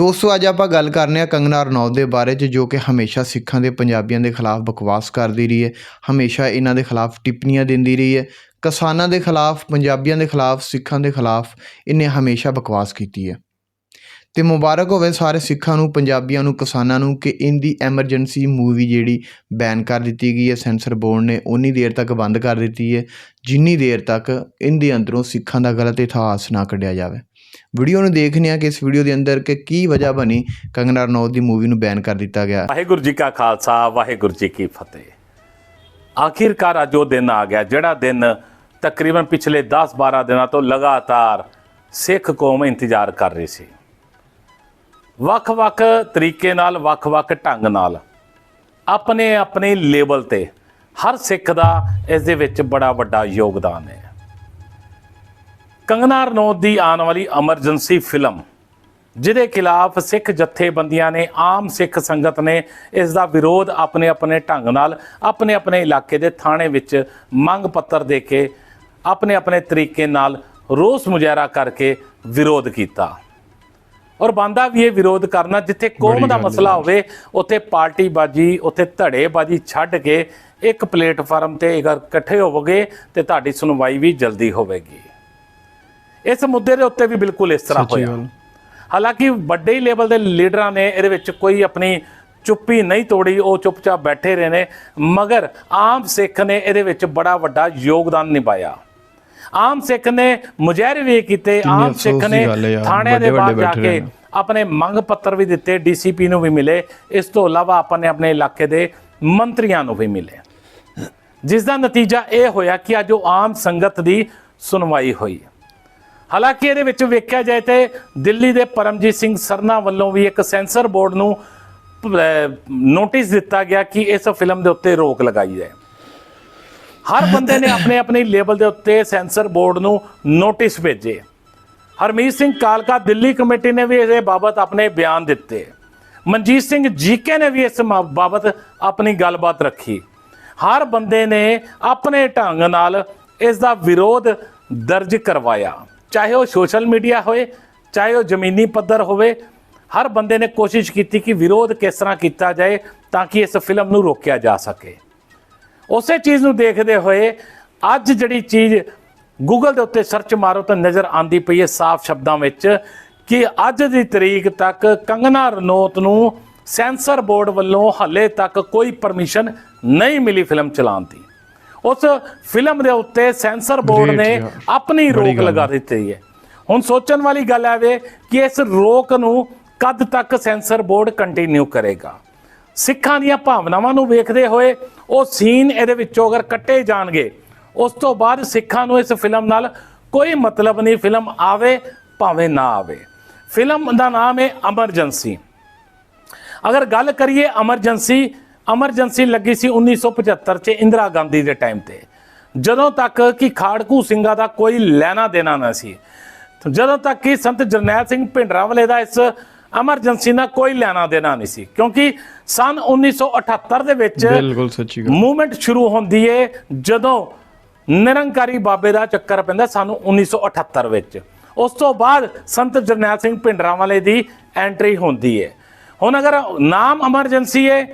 ਦੋਸਤੋ, ਅੱਜ ਆਪਾਂ ਗੱਲ ਕਰਨੇ ਆ ਕੰਗਨਾ ਰਣੌਤ ਦੇ ਬਾਰੇ 'ਚ, ਜੋ ਕਿ ਹਮੇਸ਼ਾ ਸਿੱਖਾਂ ਦੇ ਪੰਜਾਬੀਆਂ ਦੇ ਖਿਲਾਫ ਬਕਵਾਸ ਕਰਦੀ ਰਹੀ ਹੈ, ਹਮੇਸ਼ਾ ਇਹਨਾਂ ਦੇ ਖਿਲਾਫ ਟਿੱਪਣੀਆਂ ਦਿੰਦੀ ਰਹੀ ਹੈ, ਕਿਸਾਨਾਂ ਦੇ ਖਿਲਾਫ, ਪੰਜਾਬੀਆਂ ਦੇ ਖਿਲਾਫ, ਸਿੱਖਾਂ ਦੇ ਖਿਲਾਫ ਇਹਨੇ ਹਮੇਸ਼ਾ ਬਕਵਾਸ ਕੀਤੀ ਹੈ। ਤੇ ਮੁਬਾਰਕ ਹੋਵੇ ਸਾਰੇ ਸਿੱਖਾਂ ਨੂੰ, ਪੰਜਾਬੀਆਂ ਨੂੰ, ਕਿਸਾਨਾਂ ਨੂੰ ਕਿ ਇਹਦੀ ਐਮਰਜੈਂਸੀ ਮੂਵੀ ਜਿਹੜੀ ਬੈਨ ਕਰ ਦਿੱਤੀ ਗਈ ਹੈ, ਸੈਂਸਰ ਬੋਰਡ ਨੇ ਉਨੀ ਦੇਰ ਤੱਕ ਬੰਦ ਕਰ ਦਿੱਤੀ ਹੈ, ਜਿੰਨੀ ਦੇਰ ਤੱਕ ਇਹਦੇ ਅੰਦਰੋਂ ਸਿੱਖਾਂ ਦਾ ਗਲਤ ਇਤਿਹਾਸ ਨਾ ਕੱਢਿਆ ਜਾਵੇ। ਵੀਡੀਓ ਨੂੰ ਦੇਖਦੇ ਹਾਂ ਕਿ ਇਸ ਵੀਡੀਓ ਦੇ ਅੰਦਰ ਕਿ ਕੀ ਵਜ੍ਹਾ ਬਣੀ ਕੰਗਨਾ ਰਣੌਤ ਦੀ ਮੂਵੀ ਨੂੰ ਬੈਨ ਕਰ ਦਿੱਤਾ ਗਿਆ। ਵਾਹਿਗੁਰੂ ਜੀ ਕਾ ਖਾਲਸਾ, ਵਾਹਿਗੁਰੂ ਜੀ ਕੀ ਫਤਿਹ। ਆਖਿਰਕਾਰ ਅੱਜ ਉਹ ਦਿਨ ਆ ਗਿਆ ਜਿਹੜਾ ਦਿਨ ਤਕਰੀਬਨ ਪਿਛਲੇ 10-12 ਦਿਨਾਂ ਤੋਂ ਲਗਾਤਾਰ ਸਿੱਖ ਕੌਮ ਇੰਤਜ਼ਾਰ ਕਰ ਰਹੀ ਸੀ। ਵੱਖ-ਵੱਖ ਤਰੀਕੇ ਨਾਲ, ਵੱਖ-ਵੱਖ ਢੰਗ ਨਾਲ ਆਪਣੇ ਆਪਣੇ ਲੈਵਲ ਤੇ ਹਰ ਸਿੱਖ ਦਾ ਇਸ ਦੇ ਵਿੱਚ ਬੜਾ ਵੱਡਾ ਯੋਗਦਾਨ ਹੈ। ਕੰਗਨਾ ਰਣੌਤ ਦੀ ਆਉਣ ਵਾਲੀ ਐਮਰਜੈਂਸੀ ਫਿਲਮ ਜਿਹਦੇ ਖਿਲਾਫ ਸਿੱਖ ਜਥੇਬੰਦੀਆਂ ਨੇ ਆਮ ਸਿੱਖ ਸੰਗਤ ਨੇ ਇਸ ਦਾ ਵਿਰੋਧ ਆਪਣੇ ਆਪਣੇ ਢੰਗ ਨਾਲ ਆਪਣੇ ਆਪਣੇ ਇਲਾਕੇ ਦੇ ਥਾਣੇ ਵਿੱਚ ਮੰਗ ਪੱਤਰ ਦੇ ਕੇ ਆਪਣੇ ਆਪਣੇ ਤਰੀਕੇ ਨਾਲ ਰੋਸ ਮੁਜ਼ਾਹਰਾ ਕਰਕੇ ਵਿਰੋਧ ਕੀਤਾ। ਔਰ ਬੰਦਾ ਵੀ ਇਹ ਵਿਰੋਧ ਕਰਨਾ ਜਿੱਥੇ ਕੌਮ ਦਾ ਮਸਲਾ ਹੋਵੇ ਉੱਥੇ ਪਾਰਟੀਬਾਜੀ ਉੱਥੇ ਧੜੇਬਾਜੀ ਛੱਡ ਕੇ ਇੱਕ ਪਲੇਟਫਾਰਮ ਤੇ ਇਕੱਠੇ ਹੋਵੋਗੇ ਤੇ ਤੁਹਾਡੀ ਸੁਣਵਾਈ ਵੀ ਜਲਦੀ ਹੋਵੇਗੀ। ਇਸ ਮੁੱਦੇ ਦੇ ਉੱਤੇ ਵੀ ਬਿਲਕੁਲ ਇਸ ਤਰ੍ਹਾਂ ਹੋਇਆ। ਹਾਲਾਂਕਿ ਵੱਡੇ ਹੀ ਲੈਵਲ ਦੇ ਲੀਡਰਾਂ ਨੇ ਇਹਦੇ ਵਿੱਚ ਕੋਈ ਆਪਣੀ ਚੁੱਪੀ ਨਹੀਂ ਤੋੜੀ ਉਹ ਚੁੱਪਚਾਪ ਬੈਠੇ ਰਹੇ ਨੇ ਮਗਰ ਆਮ ਸਿੱਖ ਨੇ ਇਹਦੇ ਵਿੱਚ ਬੜਾ ਵੱਡਾ ਯੋਗਦਾਨ ਨਿਭਾਇਆ ਆਮ ਸਿੱਖ ਨੇ ਮੁਜ਼ਾਹਰੇ ਵੀ ਕੀਤੇ ਆਮ ਸਿੱਖ ਨੇ ਥਾਣਿਆਂ ਦੇ ਬਾਹਰ ਜਾ ਕੇ। ਆਪਣੇ ਮੰਗ ਪੱਤਰ ਵੀ ਦਿੱਤੇ ਡੀਸੀਪੀ ਨੂੰ ਵੀ ਮਿਲੇ ਇਸ ਤੋਂ ਇਲਾਵਾ ਆਪਾਂ ਨੇ ਆਪਣੇ ਇਲਾਕੇ ਦੇ ਮੰਤਰੀਆਂ ਨੂੰ ਵੀ ਮਿਲੇ ਜਿਸ ਦਾ ਨਤੀਜਾ ਇਹ ਹੋਇਆ ਕਿ ਅੱਜ ਉਹ ਆਮ ਸੰਗਤ ਦੀ ਸੁਣਵਾਈ ਹੋਈ ਹਾਲਾਂਕਿ ਇਹਦੇ ਵਿੱਚ ਵੇਖਿਆ ਜਾਏ ਤੇ ਦਿੱਲੀ ਦੇ ਪਰਮਜੀਤ ਸਿੰਘ ਸਰਨਾ ਵੱਲੋਂ ਵੀ ਇੱਕ ਸੈਂਸਰ ਬੋਰਡ ਨੂੰ ਨੋਟਿਸ ਦਿੱਤਾ ਗਿਆ ਕਿ ਇਸ ਫਿਲਮ ਦੇ ਉੱਤੇ ਰੋਕ ਲਗਾਈ ਜਾਏ। ਹਰ ਬੰਦੇ ਨੇ ਆਪਣੇ ਆਪਣੇ ਲੇਬਲ ਦੇ ਉੱਤੇ ਸੈਂਸਰ ਬੋਰਡ ਨੂੰ ਨੋਟਿਸ ਭੇਜੇ। ਹਰਮੀਤ ਸਿੰਘ ਕਾਲਕਾ ਦਿੱਲੀ ਕਮੇਟੀ ਨੇ ਵੀ ਇਸ ਬਾਬਤ ਆਪਣੇ ਬਿਆਨ ਦਿੱਤੇ। ਮਨਜੀਤ ਸਿੰਘ ਜੀਕੇ ਨੇ ਵੀ ਇਸ ਬਾਬਤ ਆਪਣੀ ਗੱਲਬਾਤ ਰੱਖੀ। ਹਰ ਬੰਦੇ ਨੇ ਆਪਣੇ ਢੰਗ ਨਾਲ ਇਸ ਦਾ ਵਿਰੋਧ ਦਰਜ ਕਰਵਾਇਆ। ਚਾਹੇ ਉਹ ਸੋਸ਼ਲ ਮੀਡੀਆ ਹੋਏ, ਚਾਹੇ ਉਹ ਜ਼ਮੀਨੀ ਪੱਧਰ ਹੋਵੇ, ਹਰ ਬੰਦੇ ਨੇ ਕੋਸ਼ਿਸ਼ ਕੀਤੀ ਕਿ ਵਿਰੋਧ ਕਿਸ ਤਰ੍ਹਾਂ ਕੀਤਾ ਜਾਏ ਤਾਂ ਕਿ ਇਸ ਫਿਲਮ ਨੂੰ ਰੋਕਿਆ ਜਾ ਸਕੇ। ਉਸੇ ਚੀਜ਼ ਨੂੰ ਦੇਖਦੇ ਹੋਏ ਅੱਜ ਜਿਹੜੀ ਚੀਜ਼ ਗੂਗਲ ਦੇ ਉੱਤੇ ਸਰਚ ਮਾਰੋ ਤਾਂ ਨਜ਼ਰ ਆਂਦੀ ਪਈ ਹੈ ਸਾਫ਼ ਸ਼ਬਦਾਂ ਵਿੱਚ ਕਿ ਅੱਜ ਦੀ ਤਰੀਕ ਤੱਕ ਕੰਗਨਾ ਰਣੌਤ ਨੂੰ ਸੈਂਸਰ ਬੋਰਡ ਵੱਲੋਂ ਹੱਲੇ ਤੱਕ ਕੋਈ ਪਰਮਿਸ਼ਨ ਨਹੀਂ ਮਿਲੀ ਫਿਲਮ ਚਲਾਉਣ ਦੀ। ਉਸ ਫਿਲਮ ਦੇ ਉੱਤੇ ਸੈਂਸਰ ਬੋਰਡ ਨੇ। ਆਪਣੀ ਰੋਕ ਲਗਾ ਦਿੱਤੀ ਹੈ। ਹੁਣ ਸੋਚਣ ਵਾਲੀ ਗੱਲ ਆਵੇ ਕਿ ਇਸ ਰੋਕ ਨੂੰ ਕਦ ਤੱਕ ਸੈਂਸਰ ਬੋਰਡ ਕੰਟੀਨਿਊ ਕਰੇਗਾ। ਸਿੱਖਾਂ ਦੀਆਂ ਭਾਵਨਾਵਾਂ ਨੂੰ ਵੇਖਦੇ ਹੋਏ ਉਹ ਸੀਨ ਇਹਦੇ ਵਿੱਚੋਂ ਅਗਰ ਕੱਟੇ ਜਾਣਗੇ ਉਸ ਤੋਂ ਬਾਅਦ ਸਿੱਖਾਂ ਨੂੰ ਇਸ ਫਿਲਮ ਨਾਲ ਕੋਈ ਮਤਲਬ ਨਹੀਂ ਫਿਲਮ ਆਵੇ ਭਾਵੇਂ ਨਾ ਆਵੇ। ਫਿਲਮ ਦਾ ਨਾਮ ਹੈ ਐਮਰਜੈਂਸੀ ਅਗਰ ਗੱਲ ਕਰੀਏ ਐਮਰਜੈਂਸੀ ਐਮਰਜੈਂਸੀ ਲੱਗੀ ਸੀ 1975 ਚ ਇੰਦਰਾ ਗਾਂਧੀ ਦੇ ਟਾਈਮ ਤੇ। ਜਦੋਂ ਤੱਕ ਕਿ ਖਾੜਕੂ ਸਿੰਘਾਂ ਦਾ ਕੋਈ ਲੈਣਾ ਦੇਣਾ ਨਾ ਸੀ। ਜਦੋਂ ਤੱਕ ਕਿ ਸੰਤ ਜਰਨੈਲ ਸਿੰਘ ਭਿੰਡਰਾਂਵਾਲੇ ਦਾ ਇਸ ਐਮਰਜੈਂਸੀ ਨਾਲ ਕੋਈ ਲੈਣਾ ਦੇਣਾ ਨਹੀਂ ਸੀ। ਕਿਉਂਕਿ ਸਨ 1978 ਦੇ ਵਿੱਚ ਬਿਲਕੁਲ ਸੱਚੀ ਗੱਲ। ਮੂਵਮੈਂਟ ਸ਼ੁਰੂ ਹੁੰਦੀ ਏ ਜਦੋਂ ਨਿਰੰਕਾਰੀ ਬਾਬੇ ਦਾ ਚੱਕਰ ਪੈਂਦਾ ਸਾਨੂੰ 1978 ਵਿੱਚ। ਉਸ ਤੋਂ ਬਾਅਦ ਸੰਤ ਜਰਨੈਲ ਸਿੰਘ ਭਿੰਡਰਾਂਵਾਲੇ ਦੀ ਐਂਟਰੀ ਹੁੰਦੀ ਏ। ਹੁਣ ਅਗਰ ਨਾਮ ਐਮਰਜੈਂਸੀ ਏ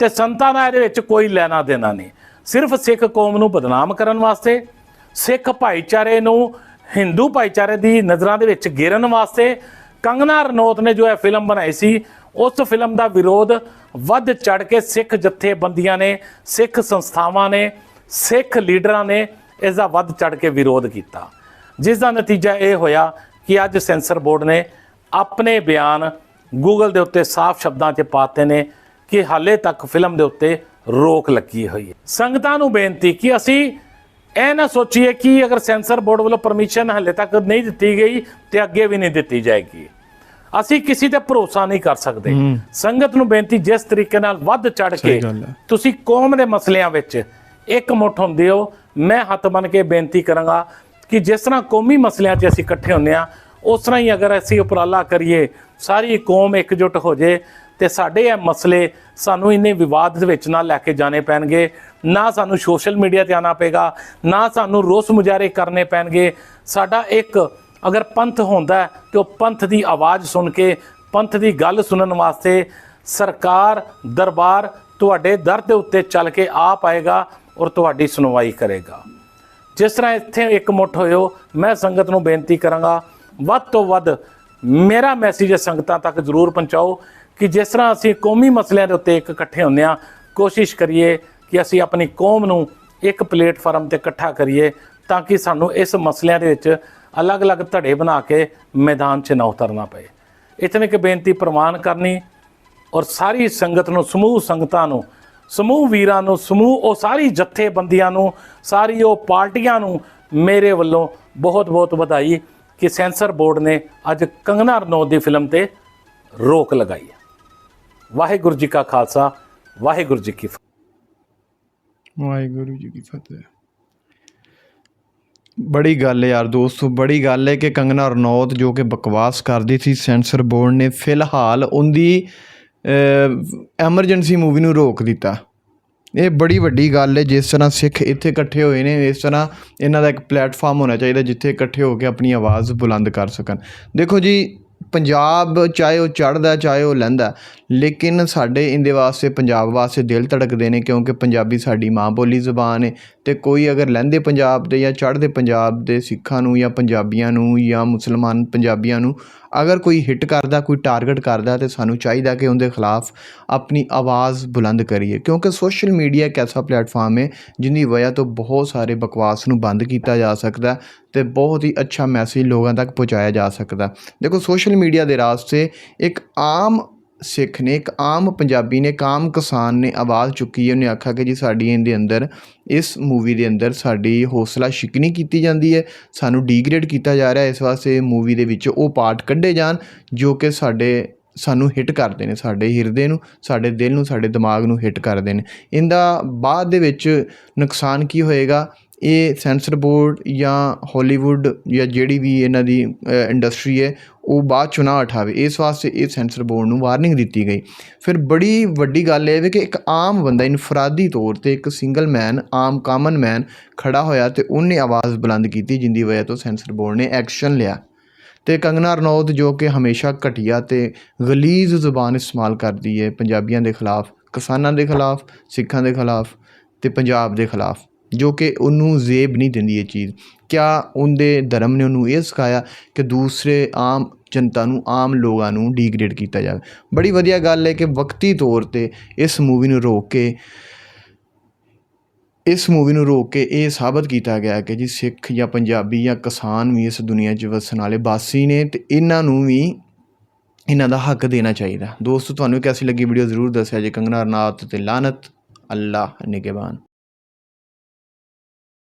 ਤੇ ਸੰਤਾਂ ਦਾ ਇਹਦੇ ਵਿੱਚ ਕੋਈ ਲੈਣਾ ਦੇਣਾ ਨਹੀਂ। ਸਿਰਫ ਸਿੱਖ ਕੌਮ ਨੂੰ ਬਦਨਾਮ ਕਰਨ ਵਾਸਤੇ, ਸਿੱਖ ਭਾਈਚਾਰੇ ਨੂੰ ਹਿੰਦੂ ਭਾਈਚਾਰੇ ਦੀ ਨਜ਼ਰਾਂ ਦੇ ਵਿੱਚ ਗਿਰਨ ਵਾਸਤੇ ਕੰਗਨਾ ਰਣੌਤ ਨੇ ਜੋ ਇਹ ਫਿਲਮ ਬਣਾਈ ਸੀ, ਉਸ ਫਿਲਮ ਦਾ ਵਿਰੋਧ ਵੱਧ ਚੜ ਕੇ ਸਿੱਖ ਜਥੇਬੰਦੀਆਂ ਨੇ, ਸਿੱਖ ਸੰਸਥਾਵਾਂ ਨੇ, ਸਿੱਖ ਲੀਡਰਾਂ ਨੇ ਇਸ ਦਾ ਵੱਧ ਚੜ ਕੇ ਵਿਰੋਧ ਕੀਤਾ। ਜਿਸ ਦਾ ਨਤੀਜਾ ਇਹ ਹੋਇਆ ਕਿ ਅੱਜ ਸੈਂਸਰ ਬੋਰਡ ਨੇ ਆਪਣੇ ਬਿਆਨ ਗੂਗਲ ਦੇ ਉੱਤੇ ਸਾਫ਼ ਸ਼ਬਦਾਂ 'ਚ ਪਾਤੇ ਨੇ ਕਿ ਹਾਲੇ ਤੱਕ ਫਿਲਮ ਦੇ ਉੱਤੇ ਰੋਕ ਲੱਗੀ ਹੋਈ ਹੈ। ਸੰਗਤਾਂ ਨੂੰ ਬੇਨਤੀ ਕਿ ਅਸੀਂ ਇਹ ਨਾ ਸੋਚੀਏ ਕਿ ਅਗਰ ਸੈਂਸਰ ਬੋਰਡ ਵੱਲੋਂ ਪਰਮਿਸ਼ਨ ਹਲੇ ਤੱਕ ਨਹੀਂ ਦਿੱਤੀ ਗਈ ਤੇ ਅੱਗੇ ਵੀ ਨਹੀਂ ਦਿੱਤੀ ਜਾਏਗੀ। ਅਸੀਂ ਕਿਸੇ ਤੇ ਭਰੋਸਾ ਨਹੀਂ ਕਰ ਸਕਦੇ। ਸੰਗਤ ਨੂੰ ਬੇਨਤੀ ਜਿਸ ਤਰੀਕੇ ਨਾਲ ਵੱਧ ਚੜ ਕੇ। ਤੁਸੀਂ ਕੌਮ ਦੇ ਮਸਲਿਆਂ ਵਿੱਚ ਇੱਕ ਮੁੱਠ ਹੁੰਦੇ ਹੋ ਮੈਂ ਹੱਥ ਬਨ ਕੇ ਬੇਨਤੀ ਕਰਾਂਗਾ ਕਿ ਜਿਸ ਤਰ੍ਹਾਂ ਕੌਮੀ ਮਸਲਿਆਂ 'ਚ ਅਸੀਂ ਇਕੱਠੇ ਹੁੰਦੇ ਆ ਉਸ ਤਰ੍ਹਾਂ ਹੀ ਅਗਰ ਅਸੀਂ ਉਪਰਾਲਾ ਕਰੀਏ ਸਾਰੀ ਕੌਮ ਇਕਜੁੱਟ ਹੋ ਜੇ ਤੇ ਸਾਡੇ ਇਹ ਮਸਲੇ ਸਾਨੂੰ ਇੰਨੇ ਵਿਵਾਦ ਦੇ ਵਿੱਚ ਨਾ ਲੈ ਕੇ ਜਾਣੇ ਪੈਣਗੇ, ਨਾ ਸਾਨੂੰ ਸੋਸ਼ਲ ਮੀਡੀਆ ਤੇ ਆਣਾ ਪਏਗਾ, ਨਾ ਸਾਨੂੰ ਰੋਸ ਮੁਜ਼ਾਹਰੇ ਕਰਨੇ ਪੈਣਗੇ। ਸਾਡਾ ਇੱਕ ਅਗਰ ਪੰਥ ਹੁੰਦਾ ਹੈ ਤੇ ਉਹ ਪੰਥ ਦੀ ਆਵਾਜ਼ ਸੁਣ ਕੇ, ਪੰਥ ਦੀ ਗੱਲ ਸੁਣਨ ਵਾਸਤੇ ਸਰਕਾਰ, ਦਰਬਾਰ ਤੁਹਾਡੇ ਦਰ ਦੇ ਉੱਤੇ ਚੱਲ ਕੇ ਆ ਪਾਏਗਾ ਔਰ ਤੁਹਾਡੀ ਸੁਣਵਾਈ ਕਰੇਗਾ। ਜਿਸ ਤਰ੍ਹਾਂ ਇੱਥੇ ਇੱਕ ਮੁੱਠ ਹੋਇਓ, ਮੈਂ ਸੰਗਤ ਨੂੰ ਬੇਨਤੀ ਕਰਾਂਗਾ, ਵੱਧ ਤੋਂ ਵੱਧ ਮੇਰਾ ਮੈਸੇਜ ਸੰਗਤਾਂ ਤੱਕ ਜ਼ਰੂਰ ਪਹੁੰਚਾਓ। ਕਿ ਜਿਸ ਤਰ੍ਹਾਂ ਅਸੀਂ ਕੌਮੀ ਮਸਲਿਆਂ ਦੇ ਉੱਤੇ ਇੱਕ ਇਕੱਠੇ ਹੁੰਦੇ ਹਾਂ, ਕੋਸ਼ਿਸ਼ ਕਰੀਏ ਕਿ ਅਸੀਂ ਆਪਣੀ ਕੌਮ ਨੂੰ ਇੱਕ ਪਲੇਟਫਾਰਮ ਤੇ ਇਕੱਠਾ ਕਰੀਏ ਤਾਂ ਕਿ ਸਾਨੂੰ ਇਸ ਮਸਲਿਆਂ ਦੇ ਵਿੱਚ ਅਲੱਗ-ਅਲੱਗ ਧੜੇ ਬਣਾ ਕੇ ਮੈਦਾਨ 'ਚ ਨਾ ਉਤਰਨਾ ਪਏ। ਇਤਨੇ ਕਿ ਬੇਨਤੀ ਪ੍ਰਵਾਨ ਕਰਨੀ ਔਰ ਸਾਰੀ ਸੰਗਤ ਨੂੰ, ਸਮੂਹ ਸੰਗਤਾਂ ਨੂੰ, ਸਮੂਹ ਵੀਰਾਂ ਨੂੰ, ਸਮੂਹ ਉਹ ਸਾਰੀ ਜਥੇਬੰਦੀਆਂ ਨੂੰ, ਸਾਰੀ ਉਹ ਪਾਰਟੀਆਂ ਨੂੰ ਮੇਰੇ ਵੱਲੋਂ ਬਹੁਤ-ਬਹੁਤ ਵਧਾਈ ਕਿ ਸੈਂਸਰ ਬੋਰਡ ਨੇ ਅੱਜ ਕੰਗਨਾ ਰਣੌਤ ਦੀ ਫਿਲਮ ਤੇ ਰੋਕ ਲਗਾਈ ਹੈ। ਵਾਹਿਗੁਰੂ ਜੀ ਕਾ ਖਾਲਸਾ, ਵਾਹਿਗੁਰੂ ਜੀ ਕੀ ਫਤਿਹ। ਵਾਹਿਗੁਰੂ ਜੀ ਕੀ ਫਤਿਹ। ਬੜੀ ਗੱਲ ਹੈ ਯਾਰ ਦੋਸਤੋ, ਬੜੀ ਗੱਲ ਹੈ ਕਿ ਕੰਗਨਾ ਰਣੌਤ ਜੋ ਕਿ ਬਕਵਾਸ ਕਰਦੀ ਸੀ ਸੈਂਸਰ ਬੋਰਡ ਨੇ, ਫਿਲਹਾਲ ਉਹਦੀ ਐਮਰਜੈਂਸੀ ਮੂਵੀ ਨੂੰ ਰੋਕ ਦਿੱਤਾ। ਇਹ ਬੜੀ ਵੱਡੀ ਗੱਲ ਹੈ, ਜਿਸ ਤਰ੍ਹਾਂ ਸਿੱਖ ਇੱਥੇ ਇਕੱਠੇ ਹੋਏ ਨੇ, ਇਸ ਤਰ੍ਹਾਂ ਇਹਨਾਂ ਦਾ ਇੱਕ ਪਲੇਟਫਾਰਮ ਹੋਣਾ ਚਾਹੀਦਾ, ਜਿੱਥੇ ਇਕੱਠੇ ਹੋ ਕੇ ਆਪਣੀ ਆਵਾਜ਼ ਬੁਲੰਦ ਕਰ ਸਕਣ। ਦੇਖੋ ਜੀ ਪੰਜਾਬ ਚਾਹੇ ਉਹ ਚੜ੍ਹਦਾ, ਚਾਹੇ ਉਹ ਲਹਿੰਦਾ, ਲੇਕਿਨ ਸਾਡੇ ਇਹਦੇ ਵਾਸਤੇ, ਪੰਜਾਬ ਵਾਸਤੇ ਦਿਲ ਧੜਕਦੇ ਨੇ ਕਿਉਂਕਿ ਪੰਜਾਬੀ ਸਾਡੀ ਮਾਂ ਬੋਲੀ ਜ਼ੁਬਾਨ ਹੈ ਅਤੇ ਕੋਈ ਅਗਰ ਲਹਿੰਦੇ ਪੰਜਾਬ ਦੇ ਜਾਂ ਚੜ੍ਹਦੇ ਪੰਜਾਬ ਦੇ ਸਿੱਖਾਂ ਨੂੰ ਜਾਂ ਪੰਜਾਬੀਆਂ ਨੂੰ ਜਾਂ ਮੁਸਲਮਾਨ ਪੰਜਾਬੀਆਂ ਨੂੰ ਅਗਰ ਕੋਈ ਹਿੱਟ ਕਰਦਾ, ਕੋਈ ਟਾਰਗੇਟ ਕਰਦਾ, ਤੇ ਸਾਨੂੰ ਚਾਹੀਦਾ ਕਿ ਉਹਦੇ ਖਿਲਾਫ ਆਪਣੀ ਆਵਾਜ਼ ਬੁਲੰਦ ਕਰੀਏ। ਕਿਉਂਕਿ ਸੋਸ਼ਲ ਮੀਡੀਆ ਇੱਕ ਐਸਾ ਪਲੇਟਫਾਰਮ ਹੈ, ਜਿੰਦੀ ਵਜ੍ਹਾ ਤੋਂ ਬਹੁਤ ਸਾਰੇ ਬਕਵਾਸ ਨੂੰ ਬੰਦ ਕੀਤਾ ਜਾ ਸਕਦਾ ਤੇ ਬਹੁਤ ਹੀ ਅੱਛਾ ਮੈਸੇਜ ਲੋਕਾਂ ਤੱਕ ਪਹੁੰਚਾਇਆ ਜਾ ਸਕਦਾ। ਦੇਖੋ ਸੋਸ਼ਲ ਮੀਡੀਆ ਦੇ ਰਾਸਤੇ ਇੱਕ ਆਮ ਸਿੱਖ ਨੇ, ਇੱਕ ਆਮ ਪੰਜਾਬੀ ਨੇ, ਇੱਕ ਆਮ ਕਿਸਾਨ ਨੇ ਆਵਾਜ਼ ਚੁੱਕੀ ਹੈ, ਉਹਨੇ ਆਖਿਆ ਕਿ ਜੀ ਸਾਡੀ ਇਹਦੇ ਅੰਦਰ, ਇਸ ਮੂਵੀ ਦੇ ਅੰਦਰ ਸਾਡੀ ਹੌਸਲਾ ਸ਼ਿਕਨੀ ਕੀਤੀ ਜਾਂਦੀ ਹੈ, ਸਾਨੂੰ ਡੀਗ੍ਰੇਡ ਕੀਤਾ ਜਾ ਰਿਹਾ ਇਸ ਵਾਸਤੇ ਮੂਵੀ ਦੇ ਵਿੱਚ ਉਹ ਪਾਰਟ ਕੱਢੇ ਜਾਣ, ਜੋ ਕਿ ਸਾਡੇ ਸਾਨੂੰ ਹਿੱਟ ਕਰਦੇ ਨੇ, ਸਾਡੇ ਹਿਰਦੇ ਨੂੰ, ਸਾਡੇ ਦਿਲ ਨੂੰ, ਸਾਡੇ ਦਿਮਾਗ ਨੂੰ ਹਿੱਟ ਕਰਦੇ ਨੇ। ਇਹਦਾ ਬਾਅਦ ਦੇ ਵਿੱਚ ਨੁਕਸਾਨ ਕੀ ਹੋਏਗਾ? ਇਹ ਸੈਂਸਰ ਬੋਰਡ ਜਾਂ ਹੋਲੀਵੁੱਡ ਜਾਂ ਜਿਹੜੀ ਵੀ ਇਹਨਾਂ ਦੀ ਇੰਡਸਟਰੀ ਹੈ, ਉਹ ਬਾਅਦ ਚੋਂ ਨਾ ਉਠਾਵੇ ਇਸ ਵਾਸਤੇ ਇਹ ਸੈਂਸਰ ਬੋਰਡ ਨੂੰ ਵਾਰਨਿੰਗ ਦਿੱਤੀ ਗਈ। ਫਿਰ ਬੜੀ ਵੱਡੀ ਗੱਲ ਇਹ ਹੈ ਕਿ ਇੱਕ ਆਮ ਬੰਦਾ, ਇਨਫਰਾਦੀ ਤੌਰ ਤੇ ਇੱਕ ਸਿੰਗਲ ਮੈਨ ਆਮ ਕਾਮਨ ਮੈਨ ਖੜਾ ਹੋਇਆ ਤੇ ਉਹਨੇ ਆਵਾਜ਼ ਬੁਲੰਦ ਕੀਤੀ, ਜਿੰਦੀ ਵਜ੍ਹਾ ਤੋਂ ਸੈਂਸਰ ਬੋਰਡ ਨੇ ਐਕਸ਼ਨ ਲਿਆ। ਤੇ ਕੰਗਨਾ ਰਣੌਤ ਜੋ ਕਿ ਹਮੇਸ਼ਾ ਘਟੀਆ ਤੇ ਗਲੀਜ਼ ਜ਼ੁਬਾਨ ਇਸਤੇਮਾਲ ਕਰਦੀ ਹੈ, ਪੰਜਾਬੀਆਂ ਦੇ ਖਿਲਾਫ, ਕਿਸਾਨਾਂ ਦੇ ਖਿਲਾਫ, ਸਿੱਖਾਂ ਦੇ ਖਿਲਾਫ ਤੇ ਪੰਜਾਬ ਦੇ ਖਿਲਾਫ। ਜੋ ਕਿ ਉਹਨੂੰ ਜ਼ੇਬ ਨਹੀਂ ਦਿੰਦੀ ਇਹ ਚੀਜ਼। ਕਿਆ ਉਹਦੇ ਧਰਮ ਨੇ ਉਹਨੂੰ ਇਹ ਸਿਖਾਇਆ ਕਿ ਦੂਸਰੇ ਆਮ ਜਨਤਾ ਨੂੰ, ਆਮ ਲੋਕਾਂ ਨੂੰ ਡੀਗ੍ਰੇਡ ਕੀਤਾ ਜਾਵੇ। ਬੜੀ ਵਧੀਆ ਗੱਲ ਹੈ ਕਿ ਵਕਤੀ ਤੌਰ ਤੇ ਇਸ ਮੂਵੀ ਨੂੰ ਰੋਕ ਕੇ, ਇਸ ਮੂਵੀ ਨੂੰ ਰੋਕ ਕੇ ਇਹ ਸਾਬਤ ਕੀਤਾ ਗਿਆ ਕਿ ਜੀ ਸਿੱਖ ਜਾਂ ਪੰਜਾਬੀ ਜਾਂ ਕਿਸਾਨ ਵੀ ਇਸ ਦੁਨੀਆ 'ਚ ਵਸਣ ਵਾਲੇ ਬਾਸੀ ਨੇ ਤੇ ਇਹਨਾਂ ਨੂੰ ਵੀ ਇਹਨਾਂ ਦਾ ਹੱਕ ਦੇਣਾ ਚਾਹੀਦਾ। ਦੋਸਤੋ, ਤੁਹਾਨੂੰ ਕੈਸੀ ਲੱਗੀ ਵੀਡੀਓ ਜ਼ਰੂਰ ਦੱਸਿਆ ਜੇ। ਕੰਗਨਾ ਰਣਾਤ ਤੇ ਲਾਨਤ ਅੱਲਾਹ, ਨਿਗਹਿਬਾਨ।